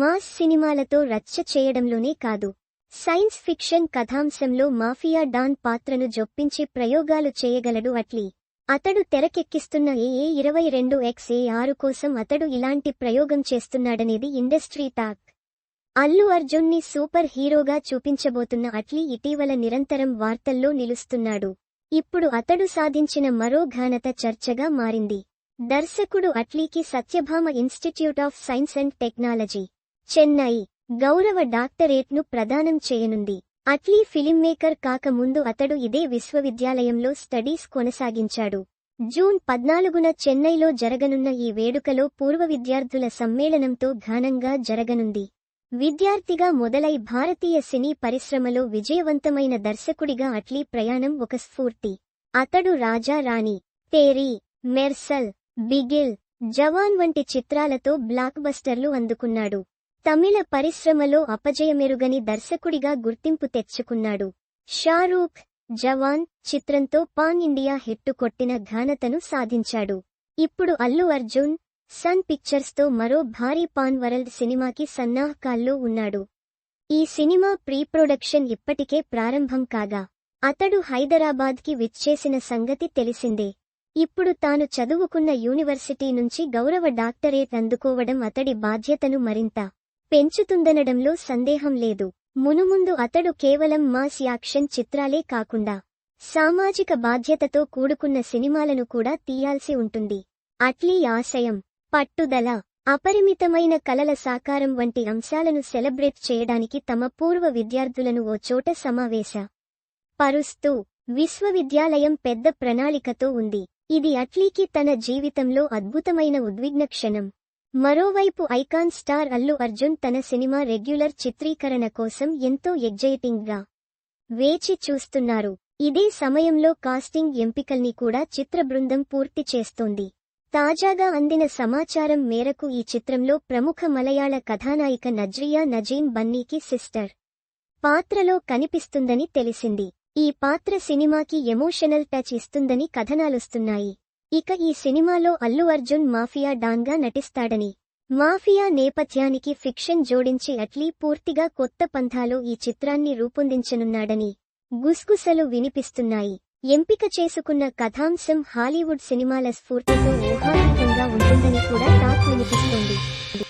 Mass సినిమాలతో రచ్చ చేయడంలోనే కాదు. సైన్స్ ఫిక్షన్ కథాంశంలో మాఫియా డాన్ పాత్రను జొప్పించి ప్రయోగాలు చేయగలడు అట్లీ. అతడు తెరకెక్కిస్తున్న ఏఏ ఇరవై రెండు ఎక్స్ ఏ ఆరు కోసం అతడు ఇలాంటి ప్రయోగం చేస్తున్నాడనేది ఇండస్ట్రీ టాక్. అల్లు అర్జున్ని సూపర్ హీరోగా చూపించబోతున్న అట్లీ ఇటీవల నిరంతరం వార్తల్లో నిలుస్తున్నాడు. ఇప్పుడు అతడు సాధించిన మరో ఘనత చర్చగా మారింది. దర్శకుడు అట్లీకి Sathyabama institute of science and technology. Chennai. గౌరవ డాక్టరేట్ను ప్రదానం చేయనుంది. అట్లీ ఫిలిం మేకర్ కాకముందు అతడు ఇదే విశ్వవిద్యాలయంలో స్టడీస్ కొనసాగించాడు. జూన్ పద్నాలుగున చెన్నైలో జరగనున్న ఈ వేడుకలో పూర్వ విద్యార్థుల సమ్మేళనంతో ఘనంగా జరగనుంది. విద్యార్థిగా మొదలై భారతీయ సినీ పరిశ్రమలో విజయవంతమైన దర్శకుడిగా అట్లీ ప్రయాణం ఒక స్ఫూర్తి. అతడు రాజా రాణి తేరీ మెర్సల్ బిగిల్ జవాన్ వంటి చిత్రాలతో బ్లాక్ బస్టర్లు అందుకున్నాడు. తమిళ పరిశ్రమలో అపజయమెరుగని దర్శకుడిగా గుర్తింపు తెచ్చుకున్నాడు. షారూఖ్ జవాన్ చిత్రంతో పాన్ ఇండియా హిట్టు కొట్టిన ఘనతను సాధించాడు. ఇప్పుడు అల్లు అర్జున్ సన్ పిక్చర్స్తో మరో భారీ పాన్ వరల్డ్ సినిమాకి సన్నాహకాల్లో ఉన్నాడు. ఈ సినిమా ప్రీ ప్రొడక్షన్ ఇప్పటికే ప్రారంభం కాగా అతడు హైదరాబాద్కి విచ్చేసిన సంగతి తెలిసిందే. ఇప్పుడు తాను చదువుకున్న యూనివర్సిటీ నుంచి గౌరవ డాక్టరేట్ అందుకోవడం అతడి బాధ్యతను మరింత పెంచుతుందనడంలో సందేహం లేదు. మునుముందు అతడు కేవలం మాస్ యాక్షన్ చిత్రాలే కాకుండా సామాజిక బాధ్యతతో కూడుకున్న సినిమాలను కూడా తీయాల్సి ఉంటుంది. అట్లీ ఆశయం పట్టుదల అపరిమితమైన కలల సాకారం వంటి అంశాలను సెలబ్రేట్ చేయడానికి తమ పూర్వ విద్యార్థులను ఓ చోట సమావేశ పరుస్తూ విశ్వవిద్యాలయం పెద్ద ప్రణాళికతో ఉంది. ఇది అట్లీకి తన జీవితంలో అద్భుతమైన ఉద్విగ్న క్షణం. మరోవైపు ఐకాన్ స్టార్ అల్లు అర్జున్ తన సినిమా రెగ్యులర్ చిత్రీకరణ కోసం ఎంతో ఎగ్జైటింగ్గా వేచి చూస్తున్నారు. ఇదే సమయంలో కాస్టింగ్ ఎంపికల్ని కూడా చిత్ర బృందం పూర్తి చేస్తోంది. తాజాగా అందిన సమాచారం మేరకు ఈ చిత్రంలో ప్రముఖ మలయాళ కథానాయిక నజ్రియా నజీం బన్నీకి సిస్టర్ పాత్రలో కనిపిస్తుందని తెలిసింది. ఈ పాత్ర సినిమాకి ఎమోషనల్ టచ్ ఇస్తుందని కథనాలొస్తున్నాయి. ఇక ఈ సినిమాలో అల్లు అర్జున్ మాఫియా డాన్గా నటిస్తాడని. మాఫియా నేపథ్యానికి ఫిక్షన్ జోడించి అట్లీ పూర్తిగా కొత్త పంథాలో ఈ చిత్రాన్ని రూపొందించనున్నాడని గుస్గుసలు వినిపిస్తున్నాయి. ఎంపిక చేసుకున్న కథాంశం హాలీవుడ్ సినిమాల స్ఫూర్తితో ఊహాతీతంగా ఉంటుందని కూడా టాక్ వినిపిస్తోంది.